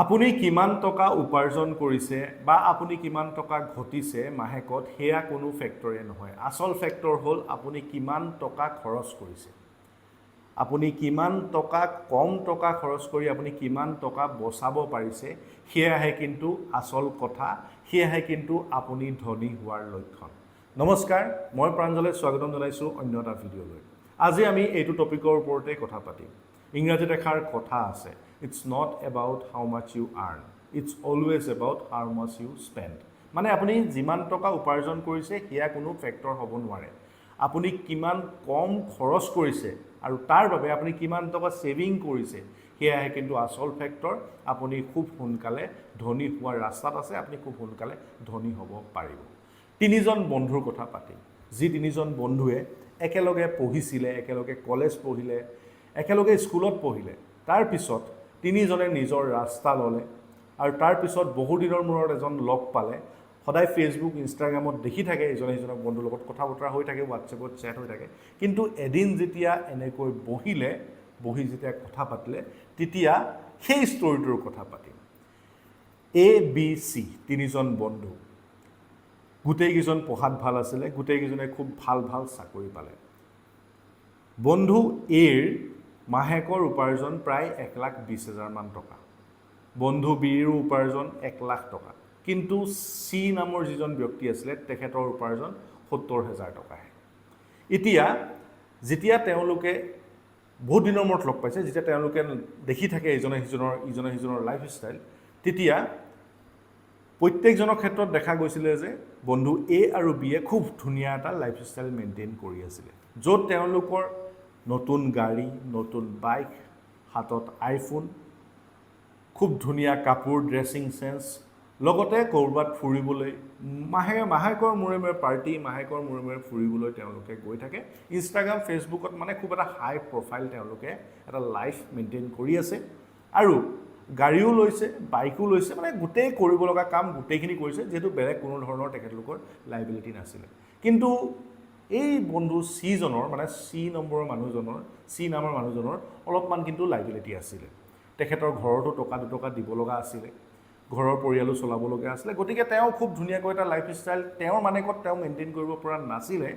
আপুনি কিমান টকা উপাৰ্জন কৰিছে বা আপুনি কিমান টকা ঘটিছে মাহেকত সেয়া কোনো ফেক্টৰে নহয়। আচল ফেক্টৰ হ'ল আপুনি কিমান টকা খৰচ কৰিছে। আপুনি কিমান টকা কম টকা খৰচ কৰি আপুনি কিমান টকা বচাব পাৰিছে সেয়াহে কিন্তু আচল কথা সেয়াহে কিন্তু আপুনি ধনী হোৱাৰ লক্ষণ। নমস্কাৰ মই প্ৰাঞ্জলে স্বাগতম জনাইছোঁ অন্য এটা ভিডিঅ'লৈ। আজি আমি এইটো টপিকৰ ওপৰতে কথা পাতিম। ইংৰাজীত এষাৰ কথা আছে। It's not about how much you earn it's always about how much you spend মানে আপুনি যিমান টকা উপাৰ্জন কৰিছে, সেয়া কোনো ফেক্টৰ হ'ব নোৱাৰে। আপুনি কিমান কম খৰচ কৰিছে আৰু তাৰ বাবে আপুনি কিমান টকা ছেভিং কৰিছে, সেয়াহে কিন্তু আচল ফেক্টৰ আপুনি খুব সোনকালে ধনী হোৱাৰ ৰাস্তাত আছে, আপুনি খুব সোনকালে ধনী হ'ব পাৰিব। তিনিজন বন্ধুৰ কথা পাতিম। যি তিনিজন বন্ধুৱে একেলগে পঢ়িছিলে, একেলগে কলেজ পঢ়িলে একেলগে স্কুলত পঢ়িলে। তাৰপিছত তিনিজনে নিজৰ ৰাস্তা ল'লে আৰু তাৰপিছত বহুদিনৰ মূৰত এজন লগ পালে। সদায় ফেচবুক ইনষ্টাগ্ৰামত দেখি থাকে ইজনে সিজনক বন্ধুৰ লগত কথা বতৰা হৈ থাকে হোৱাটছএপত চেট হৈ থাকে। কিন্তু এদিন যেতিয়া এনেকৈ বহিলে বহি যেতিয়া কথা পাতিলে তেতিয়া সেই ষ্টৰিটোৰ কথা পাতিম। এ বি চি তিনিজন বন্ধু। গোটেইকেইজন পঢ়াত ভাল আছিলে গোটেইকেইজনে খুব ভাল ভাল চাকৰি পালে। বন্ধু এৰ মাহেকৰ উপাৰ্জন প্ৰায় এক লাখ বিছ হাজাৰমান টকা। বন্ধু বিৰো উপাৰ্জন এক লাখ টকা। কিন্তু চি নামৰ যিজন ব্যক্তি আছিলে, তেখেতৰ উপাৰ্জন সত্তৰ হাজাৰ টকাহে। এতিয়া, যেতিয়া তেওঁলোকে বহুত দিনৰ মূৰত লগ পাইছে, যেতিয়া তেওঁলোকে দেখি থাকে ইজনে সিজনৰ ইজনে সিজনৰ লাইফষ্টাইল তেতিয়া প্ৰত্যেকজনৰ ক্ষেত্ৰত দেখা গৈছিলে যে বন্ধু এ আৰু বিয়ে খুব ধুনীয়া এটা লাইফষ্টাইল মেইনটেইন কৰি আছিলে। য'ত তেওঁলোকৰ নতুন গাড়ী, নতুন বাইক হাতত আইফোন খুব ধুনীয়া কাপোৰ ড্ৰেছিং চেন্স লগতে ক'ৰবাত ফুৰিবলৈ, মাহে, মাহেকৰ মূৰে মূৰে পাৰ্টি মাহেকৰ মূৰে মূৰে ফুৰিবলৈ তেওঁলোকে গৈ থাকে। ইনষ্টাগ্ৰাম ফেচবুকত মানে খুব এটা হাই প্ৰফাইল তেওঁলোকে এটা লাইফ মেইনটেইন কৰি আছে। আৰু গাড়ীও লৈছে বাইকো লৈছে মানে গোটেই কৰিব লগা কাম গোটেইখিনি কৰিছে, যিহেতু বেলেগ কোনো ধৰণৰ তেখেতলোকৰ লাইবিলিটি নাছিলে। কিন্তু এই বন্ধু চিজনৰ মানে চি নম্বৰৰ মানুহজনৰ চি নামৰ মানুহজনৰ অলপমান কিন্তু লাইবিলিটি আছিলে। তেখেতৰ ঘৰতো টকা দুটকা দিব লগা আছিলে ঘৰৰ পৰিয়ালো চলাবলগীয়া আছিলে। গতিকে তেওঁ খুব ধুনীয়াকৈ এটা লাইফষ্টাইল তেওঁৰ মানেকত তেওঁ মেইনটেইন কৰিব পৰা নাছিলে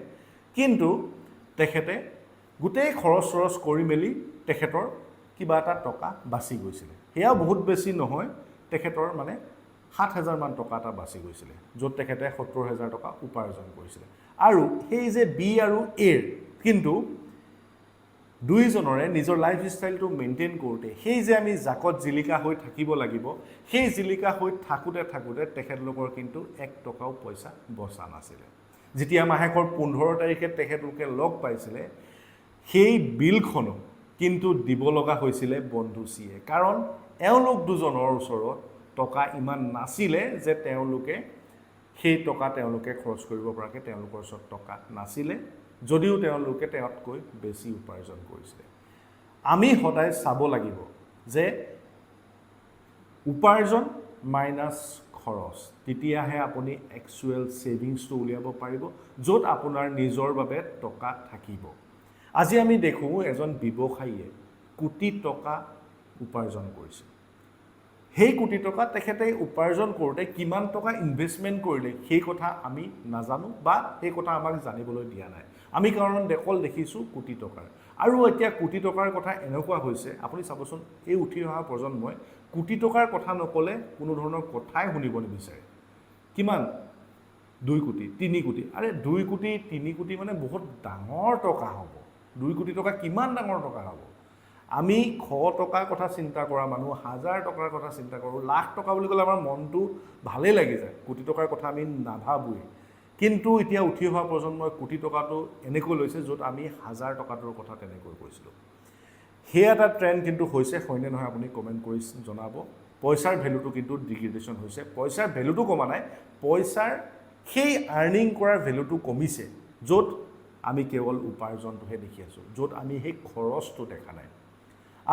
কিন্তু তেখেতে গোটেই খৰচ চৰচ কৰি মেলি তেখেতৰ কিবা এটা টকা বাচি গৈছিলে। সেয়াও বহুত বেছি নহয় তেখেতৰ মানে সাত হাজাৰমান টকা এটা বাচি গৈছিলে য'ত তেখেতে সত্তৰ হাজাৰ টকা উপাৰ্জন কৰিছিলে। আৰু সেই যে বি আৰু এৰ, কিন্তু দুয়োজনৰে নিজৰ লাইফষ্টাইলটো মেইনটেইন কৰোঁতে, সেই যে আমি জাকত জিলিকা হৈ থাকিব লাগিব, সেই জিলিকা হৈ থাকোঁতে থাকোঁতে তেখেতলোকৰ কিন্তু এক টকাও পইচা বচা নাছিলে। যেতিয়া মাহেকৰ পোন্ধৰ তাৰিখে তেখেতলোকে লগ পাইছিলে, সেই বিলখনো কিন্তু দিব লগা হৈছিলে বন্ধু চিয়ে। কাৰণ এওঁলোক দুজনৰ ওচৰত টকা ইমান নাছিলে যে তেওঁলোকে সেই টকা তেওঁলোকে খৰচ কৰিব পৰাকৈ তেওঁলোকৰ ওচৰত টকা নাছিলে যদিও তেওঁলোকে তেওঁতকৈ বেছি উপাৰ্জন কৰিছিলে। আমি সদায় চাব লাগিব যে উপাৰ্জন মাইনাছ খৰচ তেতিয়াহে আপুনি একচুৱেল ছেভিংছটো উলিয়াব পাৰিব য'ত আপোনাৰ নিজৰ বাবে টকা থাকিব। আজি আমি দেখোঁ এজন ব্যৱসায়ীয়ে কোটি টকা উপাৰ্জন কৰিছে। সেই কোটি টকা তেখেতে উপাৰ্জন কৰোঁতে কিমান টকা ইনভেষ্টমেণ্ট কৰিলে সেই কথা আমি নাজানো বা সেই কথা আমাক জানিবলৈ দিয়া নাই। আমি কাৰণ অকল দেখিছোঁ কোটি টকাৰ। আৰু এতিয়া কোটি টকাৰ কথা এনেকুৱা হৈছে আপুনি চাবচোন এই উঠি অহা প্ৰজন্মই কোটি টকাৰ কথা নক'লে কোনো ধৰণৰ কথাই শুনিব নিবিচাৰে। কিমান? দুই কোটি তিনি কোটি। আৰে দুই কোটি তিনি কোটি মানে বহুত ডাঙৰ টকা হ'ব। দুই কোটি টকা কিমান ডাঙৰ টকা হ'ব? আমি শ টকাৰ কথা চিন্তা কৰা মানুহ, হাজাৰ টকাৰ কথা চিন্তা কৰোঁ, লাখ টকা বুলি ক'লে আমাৰ মনটো ভালেই লাগি যায়, কোটি টকাৰ কথা আমি নাভাবোৱেই। কিন্তু এতিয়া উঠি অহা প্ৰজন্মই কোটি টকাটো এনেকৈ লৈছে য'ত আমি হাজাৰ টকাটোৰ কথা তেনেকৈ কৈছিলোঁ। সেই এটা ট্ৰেণ্ড কিন্তু হৈছে, হয়নে নহয় আপুনি কমেণ্ট কৰি জনাব। পইচাৰ ভেলুটো কিন্তু ডিগ্ৰেডেশ্যন হৈছে। পইচাৰ ভেলুটো কমা নাই, পইচাৰ সেই আৰ্নিং কৰাৰ ভেলুটো কমিছে, য'ত আমি কেৱল উপাৰ্জনটোহে দেখি আছোঁ, য'ত আমি সেই খৰচটো দেখা নাই।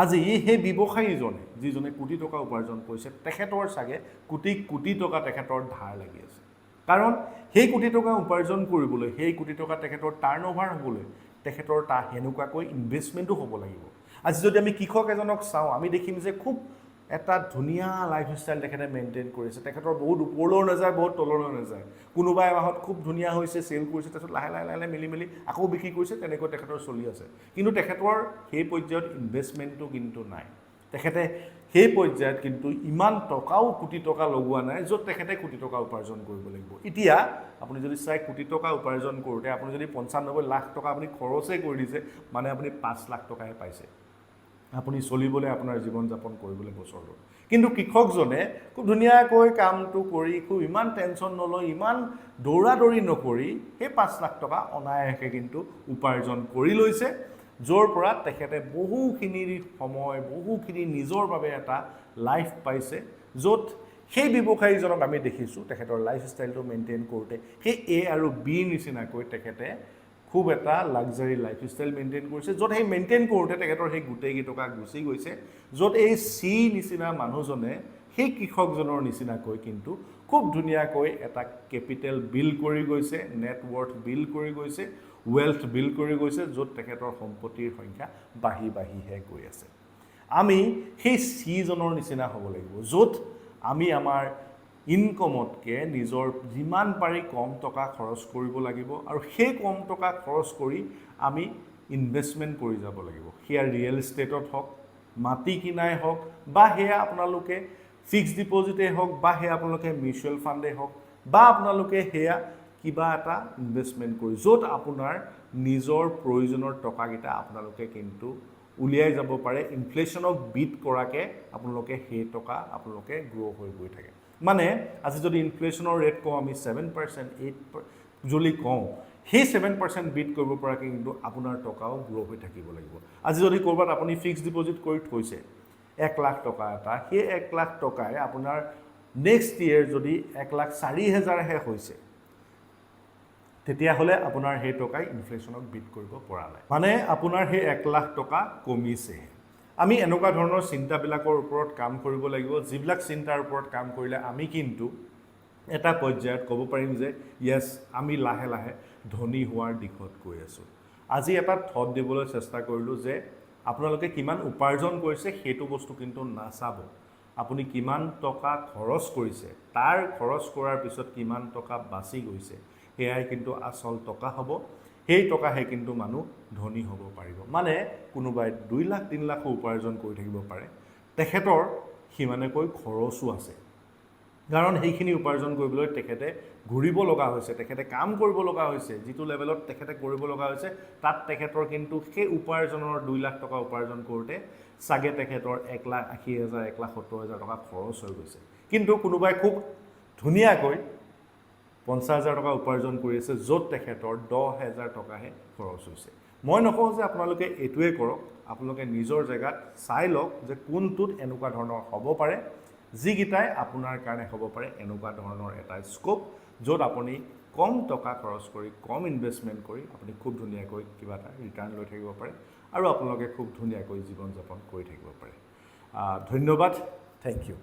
আজি সেই ব্যৱসায়ীজনে, যিজনে কোটি টকা উপাৰ্জন কৰিছে, তেখেতৰ চাগে কোটি কোটি টকা তেখেতৰ ধাৰ লাগি আছে। কাৰণ সেই কোটি টকা উপাৰ্জন কৰিবলৈ, সেই কোটি টকা তেখেতৰ টাৰ্ণ অভাৰ হ'বলৈ, তেখেতৰ তাৰ সেনেকুৱাকৈ ইনভেষ্টমেণ্টো হ'ব লাগিব। আজি যদি আমি কৃষক এজনক চাওঁ, আমি দেখিম যে খুব এটা ধুনীয়া লাইফষ্টাইল তেখেতে মেইনটেইন কৰিছে। তেখেতৰ বহুত ওপৰলৈও নাযায়, বহুত তললৈও নাযায়। কোনোবা এমাহত খুব ধুনীয়া হৈছে চেল কৰিছে, তাৰপিছত লাহে লাহে লাহে লাহে মিলি মেলি আকৌ বিক্ৰী কৰিছে, তেনেকৈ তেখেতৰ চলি আছে। কিন্তু তেখেতৰ সেই পৰ্যায়ত ইনভেষ্টমেণ্টটো কিন্তু নাই। তেখেতে সেই পৰ্যায়ত কিন্তু ইমান টকাও কোটি টকা লগোৱা নাই, য'ত তেখেতে কোটি টকা উপাৰ্জন কৰিব লাগিব। এতিয়া আপুনি যদি চাই কোটি টকা উপাৰ্জন কৰোঁতে, আপুনি যদি পঞ্চানব্বৈ লাখ টকা আপুনি খৰচেই কৰি দিছে মানে আপুনি পাঁচ লাখ টকাহে পাইছে। আপুনি চলিবলৈ আপোনাৰ জীৱন যাপন কৰিবলৈ বছৰটো কিন্তু কৃষকজনে খুব ধুনীয়াকৈ কামটো কৰি খুব ইমান টেনশ্যন নলয়, ইমান দৌৰা দৌৰি নকৰি সেই পাঁচ লাখ টকা অনায়াসে কিন্তু উপাৰ্জন কৰি লৈছে, য'ৰ পৰা তেখেতে বহুখিনি সময়, বহুখিনি নিজৰ বাবে এটা লাইফ পাইছে, য'ত সেই ব্যৱসায়ীজনক আমি দেখিছোঁ, তেখেতৰ লাইফষ্টাইলটো মেইনটেইন কৰোঁতে। সেই এ আৰু বিৰ নিচিনাকৈ তেখেতে খুব এটা লাক্সাৰী লাইফষ্টাইল মেইনটেইন কৰিছে, য'ত সেই মেইনটেইন কৰোঁতে তেখেতৰ সেই গোটেইকেইটকা গুচি গৈছে, য'ত এই চি নিচিনা মানুহজনে সেই কৃষকজনৰ নিচিনাকৈ কিন্তু খুব ধুনীয়াকৈ এটা কেপিটেল বিল্ড কৰি গৈছে নেটৱৰ্থ বিল্ড কৰি গৈছে ৱেল্থ বিল্ড কৰি গৈছে, য'ত তেখেতৰ সম্পত্তিৰ সংখ্যা বাঢ়ি বাঢ়িহে গৈ আছে। আমি সেই চিজনৰ নিচিনা হ'ব লাগিব, য'ত আমি আমাৰ ইনকমতকৈ নিজৰ যিমান পাৰি কম টকা খৰচ কৰিব লাগিব আৰু সেই কম টকা খৰচ কৰি আমি ইনভেষ্টমেণ্ট কৰি যাব লাগিব। সেয়া ৰিয়েল ইষ্টেটত হওক, মাটি কিনাই হওক, বা সেয়া আপোনালোকে ফিক্সড ডিপ'জিটেই হওক, বা সেয়া আপোনালোকে মিউচুৱেল ফাণ্ডেই হওক, বা আপোনালোকে সেয়া কিবা এটা ইনভেষ্টমেণ্ট কৰি, য'ত আপোনাৰ নিজৰ প্ৰয়োজনৰ টকাকেইটা আপোনালোকে কিন্তু উলিয়াই যাব পাৰে। ইনফ্লেশ্যনক বিট কৰাকৈ আপোনালোকে সেই টকা আপোনালোকে গ্ৰ' হৈ গৈ থাকে। মানে আজি যদি ইনফ্লেশ্যনৰ ৰেট কওঁ, আমি ছেভেন পাৰ্চেণ্ট এইট যদি কওঁ, সেই ছেভেন পাৰ্চেণ্ট বিট কৰিব পৰাকৈ কিন্তু আপোনাৰ টকাও গ্ৰ' হৈ থাকিব লাগিব। আজি যদি ক'ৰবাত আপুনি ফিক্সড ডিপ'জিট কৰি থৈছে, এক লাখ টকা এটা, সেই এক লাখ টকাই আপোনাৰ নেক্সট ইয়েৰ যদি এক লাখ চাৰি হেজাৰহে হৈছে, তেতিয়াহ'লে আপোনাৰ সেই টকাই ইনফ্লেশ্যনক বিট কৰিব পৰা নাই। মানে আপোনাৰ সেই এক লাখ টকা কমিছেহে। আমি এনেকুৱা ধৰণৰ চিন্তাবিলাকৰ ওপৰত কাম কৰিব লাগিব যিবিলাক চিন্তাৰ ওপৰত কাম কৰিলে আমি কিন্তু এটা পৰ্যায়ত ক'ব পাৰিম যে য়েছ আমি লাহে লাহে ধনী হোৱাৰ দিশত গৈ আছোঁ। আজি এটা থট দিবলৈ চেষ্টা কৰিলোঁ যে আপোনালোকে কিমান উপাৰ্জন কৰিছে সেইটো বস্তু কিন্তু নাচাব। আপুনি কিমান টকা খৰচ কৰিছে তাৰ খৰচ কৰাৰ পিছত কিমান টকা বাচি গৈছে সেয়াই কিন্তু আচল টকা হ'ব। সেই টকাহে কিন্তু মানুহ ধনী হ'ব পাৰিব। মানে কোনোবাই দুই লাখ তিনি লাখো উপাৰ্জন কৰি থাকিব পাৰে। তেখেতৰ সিমানেকৈ খৰচো আছে। কাৰণ সেইখিনি উপাৰ্জন কৰিবলৈ তেখেতে ঘূৰিব লগা হৈছে তেখেতে কাম কৰিব লগা হৈছে যিটো লেভেলত তেখেতে কৰিব লগা হৈছে তাত তেখেতৰ কিন্তু সেই উপাৰ্জনৰ দুই লাখ টকা উপাৰ্জন কৰোঁতে চাগে তেখেতৰ এক লাখ আশী হাজাৰ এক লাখ সত্তৰ হাজাৰ টকা খৰচ হৈ গৈছে। কিন্তু কোনোবাই খুব ধুনীয়াকৈ পঞ্চাছ হাজাৰ টকা উপাৰ্জন কৰি আছে য'ত তেখেতৰ দহ হেজাৰ টকাহে খৰচ হৈছে। মই নকওঁ যে আপোনালোকে এইটোৱে কৰক আপোনালোকে নিজৰ জেগাত চাই লওক যে কোনটোত এনেকুৱা ধৰণৰ হ'ব পাৰে যিকেইটাই আপোনাৰ কাৰণে হ'ব পাৰে এনেকুৱা ধৰণৰ এটা স্ক'প য'ত আপুনি কম টকা খৰচ কৰি কম ইনভেষ্টমেণ্ট কৰি আপুনি খুব ধুনীয়াকৈ কিবা এটা ৰিটাৰ্ণ লৈ থাকিব পাৰে আৰু আপোনালোকে খুব ধুনীয়াকৈ জীৱন যাপন কৰি থাকিব পাৰে। ধন্যবাদ। Thank you